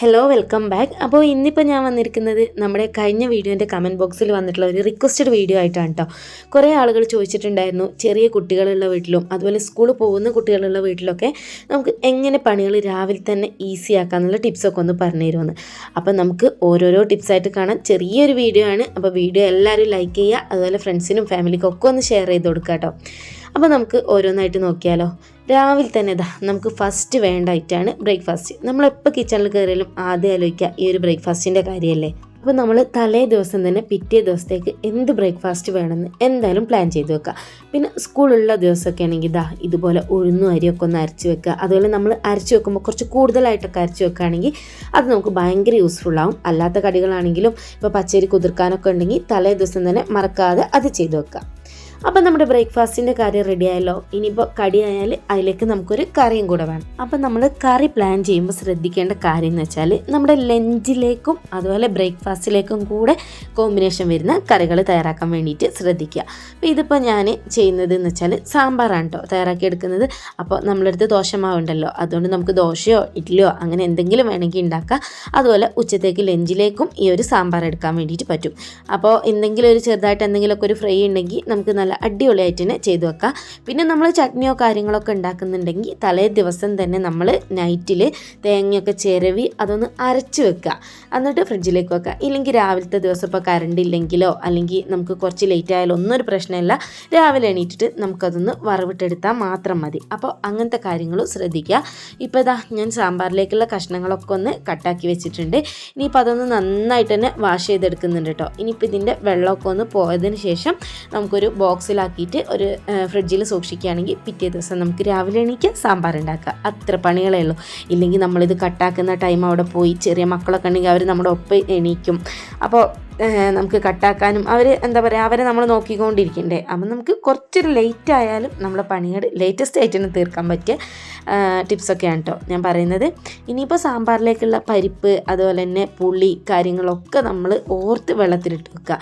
Hello welcome back അപ്പോൾ ഇന്നിപ്പോൾ ഞാൻ വന്നിരിക്കുന്നത് നമ്മുടെ കഴിഞ്ഞ വീഡിയോന്റെ കമന്റ് ബോക്സിൽ വന്നിട്ടുള്ള ഒരു റിക്വസ്റ്റഡ് വീഡിയോ ആയിട്ടാണ് കേട്ടോ കുറേ ആളുകൾ ചോദിച്ചിട്ടുണ്ടായിരുന്നു ചെറിയ കുട്ടികളുള്ള വീട്ടിലും അതുപോലെ സ്കൂളിൽ പോകുന്ന കുട്ടികളുള്ള വീട്ടിലൊക്കെ നമുക്ക് എങ്ങനെ പണികൾ രാവിലെ തന്നെ ഈസി ആക്കാമെന്നുള്ള ടിപ്സൊക്കെ ഒന്ന് പറഞ്ഞു തരുമെന്ന്. അപ്പോൾ നമുക്ക് ഓരോരോ ടിപ്സായിട്ട് കാണാം. ചെറിയൊരു വീഡിയോ ആണ്. അപ്പോൾ വീഡിയോ എല്ലാവരും ലൈക്ക് ചെയ്യുക. അതുപോലെ ഫ്രണ്ട്സിനും ഫാമിലിക്കും ഒക്കെ ഒന്ന് ഷെയർ ചെയ്ത് കൊടുക്കുക കേട്ടോ അപ്പോൾ നമുക്ക് ഓരോന്നായിട്ട് നോക്കിയാലോ. രാവിലെ തന്നെ ഇതാ നമുക്ക് ഫസ്റ്റ് വേണ്ട ഐറ്റാണ് ബ്രേക്ക്ഫാസ്റ്റ് നമ്മളെപ്പോൾ കിച്ചണിൽ കയറിയാലും ആദ്യം ആലോചിക്കുക ഈ ഒരു ബ്രേക്ക്ഫാസ്റ്റിന്റെ കാര്യമല്ലേ അപ്പോൾ നമ്മൾ തലേ ദിവസം തന്നെ പിറ്റേ ദിവസത്തേക്ക് എന്ത് ബ്രേക്ക്ഫാസ്റ്റ് വേണമെന്ന് എന്തായാലും പ്ലാൻ ചെയ്ത് വെക്കുക പിന്നെ സ്കൂളുള്ള ദിവസമൊക്കെ ആണെങ്കിൽ ഇതാ ഇതുപോലെ ഉഴുന്നും അരിയൊക്കെ ഒന്ന് അരച്ച് വെക്കുക അതുപോലെ നമ്മൾ അരച്ച് വെക്കുമ്പോൾ കുറച്ച് കൂടുതലായിട്ടൊക്കെ അരച്ച് വെക്കുകയാണെങ്കിൽ അത് നമുക്ക് ഭയങ്കര യൂസ്ഫുൾ ആവും. അല്ലാത്ത കടികളാണെങ്കിലും ഇപ്പോൾ പച്ചരി കുതിർക്കാനൊക്കെ ഉണ്ടെങ്കിൽ തലേ ദിവസം തന്നെ മറക്കാതെ അത് ചെയ്ത് വെക്കുക അപ്പം നമ്മുടെ ബ്രേക്ക്ഫാസ്റ്റിന്റെ കാര്യം റെഡിയായല്ലോ ഇനിയിപ്പോൾ കടി ആയാൽ അതിലേക്ക് നമുക്കൊരു കറിയും കൂടെ വേണം. അപ്പം നമ്മൾ കറി പ്ലാൻ ചെയ്യുമ്പോൾ ശ്രദ്ധിക്കേണ്ട കാര്യം എന്ന് വെച്ചാൽ നമ്മുടെ ലഞ്ചിലേക്കും അതുപോലെ ബ്രേക്ക്ഫാസ്റ്റിലേക്കും കൂടെ കോമ്പിനേഷൻ വരുന്ന കറികൾ തയ്യാറാക്കാൻ വേണ്ടിയിട്ട് ശ്രദ്ധിക്കുക. അപ്പോൾ ഇതിപ്പോൾ ഞാൻ ചെയ്യുന്നത് എന്ന് വെച്ചാൽ സാമ്പാറാണ് കേട്ടോ തയ്യാറാക്കി എടുക്കുന്നത് അപ്പോൾ നമ്മളടുത്ത് ദോശമാവുണ്ടല്ലോ അതുകൊണ്ട് നമുക്ക് ദോശയോ ഇഡ്ഡലിയോ അങ്ങനെ എന്തെങ്കിലും വേണമെങ്കിൽ ഉണ്ടാക്കാം. അതുപോലെ ഉച്ചത്തേക്ക് ലഞ്ചിലേക്കും ഈ ഒരു സാമ്പാർ എടുക്കാൻ വേണ്ടിയിട്ട് പറ്റും. അപ്പോൾ എന്തെങ്കിലും ഒരു ചെറുതായിട്ട് എന്തെങ്കിലുമൊക്കെ ഒരു ഫ്രൈ ഉണ്ടെങ്കിൽ നമുക്ക് നല്ല അടിപൊളിയായിട്ട് തന്നെ ചെയ്തു വെക്കാം. പിന്നെ നമ്മൾ ചട്നിയോ കാര്യങ്ങളൊക്കെ ഉണ്ടാക്കുന്നുണ്ടെങ്കിൽ തലേ ദിവസം തന്നെ നമ്മൾ നൈറ്റിൽ തേങ്ങയൊക്കെ ചിരവി അതൊന്ന് അരച്ച് വെക്കുക എന്നിട്ട് ഫ്രിഡ്ജിലേക്ക് വെക്കുക ഇല്ലെങ്കിൽ രാവിലത്തെ ദിവസം ഇപ്പോൾ കറണ്ട് ഇല്ലെങ്കിലോ അല്ലെങ്കിൽ നമുക്ക് കുറച്ച് ലേറ്റ് ആയാലോ ഒന്നും ഒരു പ്രശ്നമില്ല. രാവിലെ എണീറ്റിട്ട് നമുക്കതൊന്ന് വറവിട്ടെടുത്താൽ മാത്രം മതി. അപ്പോൾ അങ്ങനത്തെ കാര്യങ്ങളും ശ്രദ്ധിക്കുക ഇപ്പോൾ ഇതാ ഞാൻ സാമ്പാറിലേക്കുള്ള കഷ്ണങ്ങളൊക്കെ ഒന്ന് കട്ടാക്കി വെച്ചിട്ടുണ്ട്. ഇനിയിപ്പോൾ അതൊന്ന് നന്നായിട്ട് തന്നെ വാഷ് ചെയ്തെടുക്കുന്നുണ്ട് കേട്ടോ ഇനിയിപ്പോൾ ഇതിന്റെ വെള്ളമൊക്കെ ഒന്ന് പോയതിന് ശേഷം നമുക്കൊരു ബോക്സിലാക്കിയിട്ട് ഒരു ഫ്രിഡ്ജിൽ സൂക്ഷിക്കുകയാണെങ്കിൽ പിറ്റേ ദിവസം നമുക്ക് രാവിലെ എണീക്കാം സാമ്പാർ ഉണ്ടാക്കുക. അത്ര പണികളേ ഉള്ളൂ. ഇല്ലെങ്കിൽ നമ്മളിത് കട്ടാക്കുന്ന ടൈം അവിടെ പോയി ചെറിയ മക്കളൊക്കെ ഉണ്ടെങ്കിൽ അവർ നമ്മുടെ ഒപ്പം എണീക്കും. അപ്പോൾ നമുക്ക് കട്ടാക്കാനും അവർ എന്താ പറയുക അവരെ നമ്മൾ നോക്കിക്കൊണ്ടിരിക്കണ്ടേ. അപ്പം നമുക്ക് കുറച്ചൊരു ലേറ്റ് ആയാലും നമ്മളെ പണികൾ ലേറ്റസ്റ്റ് ആയിട്ട് തന്നെ തീർക്കാൻ പറ്റിയ ടിപ്സൊക്കെയാണ് കേട്ടോ ഞാൻ പറയുന്നത്. ഇനിയിപ്പോൾ സാമ്പാറിലേക്കുള്ള പരിപ്പ് അതുപോലെ തന്നെ പുളി കാര്യങ്ങളൊക്കെ നമ്മൾ ഓർത്ത് വെള്ളത്തിലിട്ട് വെക്കുക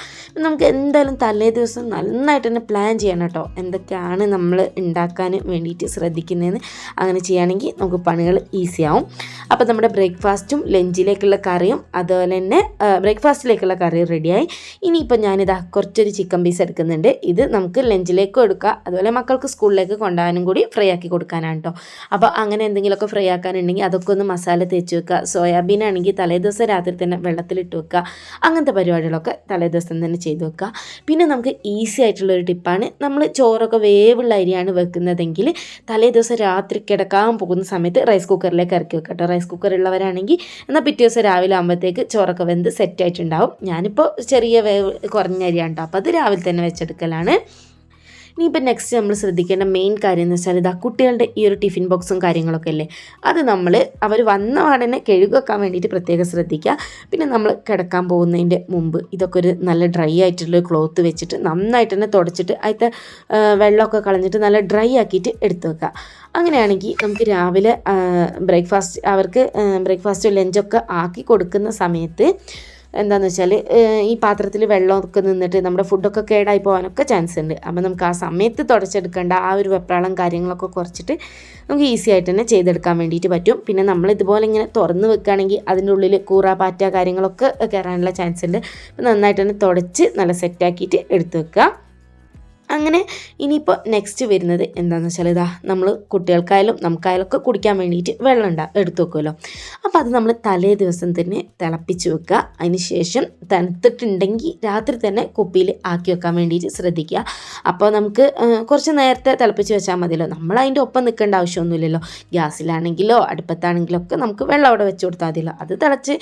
നമുക്ക് എന്തായാലും തലേ ദിവസം നന്നായിട്ട് തന്നെ പ്ലാൻ ചെയ്യണം കേട്ടോ എന്തൊക്കെയാണ് നമ്മൾ ഉണ്ടാക്കാൻ വേണ്ടിയിട്ട് ശ്രദ്ധിക്കുന്നതെന്ന് അങ്ങനെ ചെയ്യുകയാണെങ്കിൽ നമുക്ക് പണികൾ ഈസി ആവും. അപ്പോൾ നമ്മുടെ ബ്രേക്ക്ഫാസ്റ്റും ലഞ്ചിലേക്കുള്ള കറിയും അതുപോലെ തന്നെ ബ്രേക്ക്ഫാസ്റ്റിലേക്കുള്ള കറിയും റെഡിയായി. ഇനിയിപ്പോൾ ഞാനിതാ കുറച്ചൊരു ചിക്കൻ പീസ് എടുക്കുന്നുണ്ട്. ഇത് നമുക്ക് ലഞ്ചിലേക്കും എടുക്കാം. അതുപോലെ മക്കൾക്ക് സ്കൂളിലേക്ക് കൊണ്ടുപോകാനും കൂടി ഫ്രൈ ആക്കി കൊടുക്കാനാണ് കേട്ടോ അപ്പോൾ അങ്ങനെ എന്തെങ്കിലുമൊക്കെ ഫ്രൈ ആക്കാനുണ്ടെങ്കിൽ അതൊക്കെ ഒന്ന് മസാല തേച്ച് വെക്കുക. സോയാബീൻ ആണെങ്കിൽ തലേദിവസം രാത്രി തന്നെ വെള്ളത്തിലിട്ട് വെക്കുക. അങ്ങനത്തെ പരിപാടികളൊക്കെ തലേദിവസം തന്നെ ചെയ്തു വെക്കുക. പിന്നെ നമുക്ക് ഈസി ആയിട്ടുള്ളൊരു ടിപ്പാണ് നമ്മൾ ചോറൊക്കെ വേവുള്ള അരിയാണ് വെക്കുന്നതെങ്കിൽ തലേ ദിവസം രാത്രി കിടക്കാൻ പോകുന്ന സമയത്ത് റൈസ് കുക്കറിലേക്ക് ഇറക്കി വെക്കാം കേട്ടോ റൈസ് കുക്കർ ഉള്ളവരാണെങ്കിൽ എന്നാൽ പിറ്റേ ദിവസം രാവിലെ ആകുമ്പോഴത്തേക്ക് ചോറൊക്കെ വെന്ത് സെറ്റ് ആയിട്ടുണ്ടാവും. ഞാനിപ്പോൾ ചെറിയ വേവ് കുറഞ്ഞ അരിയാണ് കേട്ടോ അപ്പോൾ അത് രാവിലെ തന്നെ വെച്ചെടുക്കലാണ്. ഇനിയിപ്പോൾ നെക്സ്റ്റ് നമ്മൾ ശ്രദ്ധിക്കേണ്ട മെയിൻ കാര്യം എന്ന് വെച്ചാൽ ഇതാ കുട്ടികളുടെ ഈ ഒരു ടിഫിൻ ബോക്സും കാര്യങ്ങളൊക്കെ അല്ലേ? അത് നമ്മൾ അവർ വന്ന പാടനെ കഴുകുവെക്കാൻ വേണ്ടിയിട്ട് പ്രത്യേകം ശ്രദ്ധിക്കുക. പിന്നെ നമ്മൾ കിടക്കാൻ പോകുന്നതിന്റെ മുമ്പ് ഇതൊക്കെ ഒരു നല്ല ഡ്രൈ ആയിട്ടുള്ള ക്ലോത്ത് വെച്ചിട്ട് നന്നായിട്ട് തന്നെ തുടച്ചിട്ട് അതിന്റെ വെള്ളമൊക്കെ കളഞ്ഞിട്ട് നല്ല ഡ്രൈ ആക്കിയിട്ട് എടുത്തു വെക്കുക. അങ്ങനെയാണെങ്കിൽ നമുക്ക് രാവിലെ ബ്രേക്ക്ഫാസ്റ്റ് അവർക്ക് ബ്രേക്ക്ഫാസ്റ്റ് ലഞ്ചൊക്കെ ആക്കി കൊടുക്കുന്ന സമയത്ത് എന്താണെന്ന് വെച്ചാൽ ഈ പാത്രത്തിൽ വെള്ളമൊക്കെ നിന്നിട്ട് നമ്മുടെ ഫുഡൊക്കെ കേടായി പോകാനൊക്കെ ചാൻസ് ഉണ്ട് അപ്പോൾ നമുക്ക് ആ സമയത്ത് തുടച്ചെടുക്കേണ്ട ആ ഒരു വെപ്രാളം കാര്യങ്ങളൊക്കെ കുറച്ചിട്ട് നമുക്ക് ഈസി ആയിട്ട് തന്നെ ചെയ്തെടുക്കാൻ വേണ്ടിയിട്ട് പറ്റും. പിന്നെ നമ്മൾ ഇതുപോലെ ഇങ്ങനെ തുറന്ന് വെക്കുകയാണെങ്കിൽ അതിന്റെ ഉള്ളിൽ കൂറ പാറ്റ കാര്യങ്ങളൊക്കെ കയറാനുള്ള ചാൻസ് ഉണ്ട് അപ്പോൾ നന്നായിട്ട് തന്നെ തുടച്ച് നല്ല സെറ്റാക്കിയിട്ട് എടുത്ത് വെക്കുക. അങ്ങനെ ഇനിയിപ്പോൾ നെക്സ്റ്റ് വരുന്നത് എന്താണെന്ന് വെച്ചാൽ ഇതാ നമ്മൾ കുട്ടികൾക്കായാലും നമുക്കായാലും ഒക്കെ കുടിക്കാൻ വേണ്ടിയിട്ട് വെള്ളം ഉണ്ടാ എടുത്തു വെക്കുമല്ലോ. അപ്പോൾ അത് നമ്മൾ തലേ ദിവസം തന്നെ തിളപ്പിച്ച് വെക്കുക. അതിന് ശേഷം തണുത്തിട്ടുണ്ടെങ്കിൽ രാത്രി തന്നെ കുപ്പിയിൽ ആക്കി വെക്കാൻ വേണ്ടിയിട്ട് ശ്രദ്ധിക്കുക. അപ്പോൾ നമുക്ക് കുറച്ച് നേരത്തെ തിളപ്പിച്ച് വെച്ചാൽ മതിയല്ലോ. നമ്മൾ അതിന്റെ ഒപ്പം നിൽക്കേണ്ട ആവശ്യമൊന്നുമില്ലല്ലോ. ഗ്യാസിലാണെങ്കിലോ അടുപ്പത്താണെങ്കിലോ ഒക്കെ നമുക്ക് വെള്ളം അവിടെ വെച്ച് കൊടുത്താൽ മതിയല്ലോ. അത് തിളച്ച്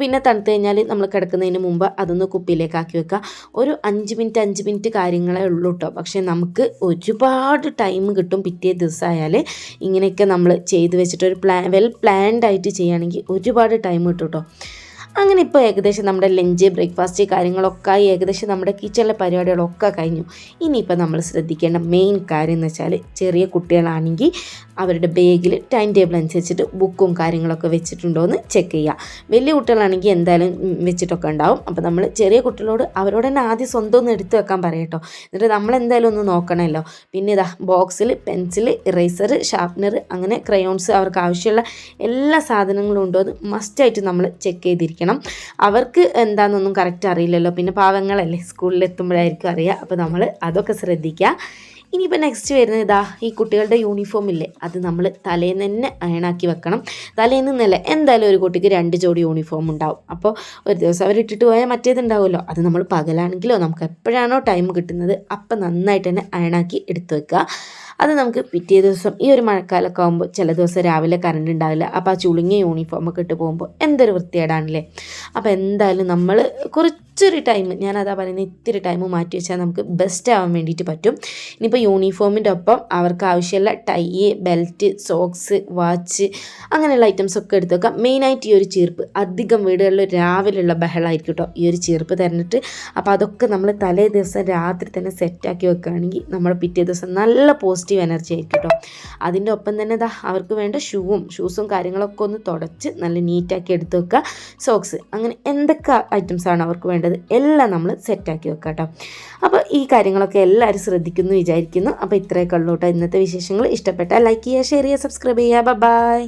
പിന്നെ തണുത്ത് കഴിഞ്ഞാൽ നമ്മൾ കിടക്കുന്നതിന് മുമ്പ് അതൊന്ന് കുപ്പിയിലേക്ക് ആക്കി വെക്കുക. ഒരു അഞ്ച് മിനിറ്റ് അഞ്ച് മിനിറ്റ് കാര്യങ്ങളേ ഉള്ളൂ പക്ഷേ നമുക്ക് ഒരുപാട് ടൈം കിട്ടും പിറ്റേ ദിവസമായാൽ ഇങ്ങനെയൊക്കെ നമ്മൾ ചെയ്ത് വെച്ചിട്ട് ഒരു പ്ലാ വെൽ പ്ലാൻഡ് ആയിട്ട് ചെയ്യുകയാണെങ്കിൽ ഒരുപാട് ടൈം കിട്ടും കേട്ടോ അങ്ങനെ ഇപ്പോൾ ഏകദേശം നമ്മുടെ ലഞ്ച് ബ്രേക്ക്ഫാസ്റ്റ് കാര്യങ്ങളൊക്കെ ആയി. ഏകദേശം നമ്മുടെ കിച്ചണിലെ പരിപാടികളൊക്കെ കഴിഞ്ഞു. ഇനിയിപ്പോൾ നമ്മൾ ശ്രദ്ധിക്കേണ്ട മെയിൻ കാര്യം എന്ന് വെച്ചാൽ ചെറിയ കുട്ടികളാണെങ്കിൽ അവരുടെ ബാഗിൽ ടൈം ടേബിൾ അനുസരിച്ചിട്ട് ബുക്കും കാര്യങ്ങളൊക്കെ വെച്ചിട്ടുണ്ടോ എന്ന് ചെക്ക് ചെയ്യുക വലിയ കുട്ടികളാണെങ്കിൽ എന്തായാലും വെച്ചിട്ടൊക്കെ ഉണ്ടാവും. അപ്പോൾ നമ്മൾ ചെറിയ കുട്ടികളോട് അവരോട് തന്നെ ആദ്യം സ്വന്തം ഒന്ന് എടുത്തു വെക്കാൻ പറയട്ടോ എന്നിട്ട് നമ്മൾ എന്തായാലും ഒന്ന് നോക്കണമല്ലോ. പിന്നെ ഇതാ ബോക്സിൽ പെൻസിൽ ഇറേസർ ഷാർപ്നർ അങ്ങനെ ക്രയോൺസ് അവർക്ക് ആവശ്യമുള്ള എല്ലാ സാധനങ്ങളും ഉണ്ടോ എന്ന് മസ്റ്റായിട്ട് നമ്മൾ ചെക്ക് ചെയ്തിരിക്കണം അവർക്ക് എന്താണെന്നൊന്നും കറക്റ്റ് അറിയില്ലല്ലോ. പിന്നെ പാവങ്ങളല്ലേ? സ്കൂളിൽ എത്തുമ്പോഴായിരിക്കും അറിയുക അപ്പോൾ നമ്മൾ അതൊക്കെ ശ്രദ്ധിക്കുക ഇനിയിപ്പോൾ നെക്സ്റ്റ് വരുന്നത് ഇതാ ഈ കുട്ടികളുടെ യൂണിഫോം ഇല്ലേ? അത് നമ്മൾ തലേന്ന് തന്നെ അയണാക്കി വെക്കണം. തലേന്ന് നിന്നല്ല എന്തായാലും ഒരു കുട്ടിക്ക് രണ്ട് ജോഡി യൂണിഫോം ഉണ്ടാവും. അപ്പോൾ ഒരു ദിവസം അവർ ഇട്ടിട്ട് പോയാൽ മറ്റേത് ഉണ്ടാവുമല്ലോ അത് നമ്മൾ പകലാണെങ്കിലോ നമുക്ക് എപ്പോഴാണോ ടൈം കിട്ടുന്നത് അപ്പം നന്നായിട്ട് തന്നെ അയണാക്കി എടുത്തു വെക്കുക. അത് നമുക്ക് പിറ്റേ ദിവസം ഈ ഒരു മഴക്കാലമൊക്കെ ആകുമ്പോൾ ചില ദിവസം രാവിലെ കറണ്ട് ഉണ്ടാവില്ല. അപ്പോൾ ആ ചുളുങ്ങിയ യൂണിഫോമൊക്കെ ഇട്ട് പോകുമ്പോൾ എന്തൊരു വൃത്തികേടാണല്ലേ? അപ്പോൾ എന്തായാലും നമ്മൾ കുറച്ചൊരു ടൈം ഞാനതാ പറയുന്നത് ഇത്തിരി ടൈം മാറ്റി വെച്ചാൽ നമുക്ക് ബെസ്റ്റ് ആവാൻ വേണ്ടിയിട്ട് പറ്റും. ഇനിയിപ്പോൾ യൂണിഫോമിന്റെ ഒപ്പം അവർക്ക് ആവശ്യമുള്ള ടൈ ബെൽറ്റ് സോക്സ് വാച്ച് അങ്ങനെയുള്ള ഐറ്റംസ് ഒക്കെ എടുത്ത് വെക്കാം. മെയിനായിട്ട് ഈ ഒരു ചീർപ്പ് അധികം വീടുകളിൽ രാവിലെയുള്ള ബഹളമായിരിക്കും കേട്ടോ ഈ ഒരു ചീർപ്പ് തരഞ്ഞിട്ട് അപ്പോൾ അതൊക്കെ നമ്മൾ തലേ ദിവസം രാത്രി തന്നെ സെറ്റാക്കി വെക്കുകയാണെങ്കിൽ നമ്മൾ പിറ്റേ ദിവസം നല്ല പോസിറ്റീവ് എനർജി ആയിരിക്കും കേട്ടോ അതിന്റെ ഒപ്പം തന്നെ ഇതാ അവർക്ക് വേണ്ട ഷൂവും ഷൂസും കാര്യങ്ങളൊക്കെ ഒന്ന് തുടച്ച് നല്ല നീറ്റാക്കി എടുത്ത് വെക്കുക. സോക്സ് അങ്ങനെ എന്തൊക്കെ ഐറ്റംസ് ആണ് അവർക്ക് വേണ്ടത്? എല്ലാം നമ്മൾ സെറ്റാക്കി വെക്കാം കേട്ടോ അപ്പോൾ ഈ കാര്യങ്ങളൊക്കെ എല്ലാവരും ശ്രദ്ധിക്കുന്നു വിചാരിക്കുന്നു അപ്പോൾ ഇത്രയൊക്കെ ഉള്ളൂ കേട്ടോ ഇന്നത്തെ വിശേഷങ്ങൾ. ഇഷ്ടപ്പെട്ടാൽ ലൈക്ക് ചെയ്യുക ഷെയർ ചെയ്യുക സബ്സ്ക്രൈബ് ചെയ്യുക. ബൈ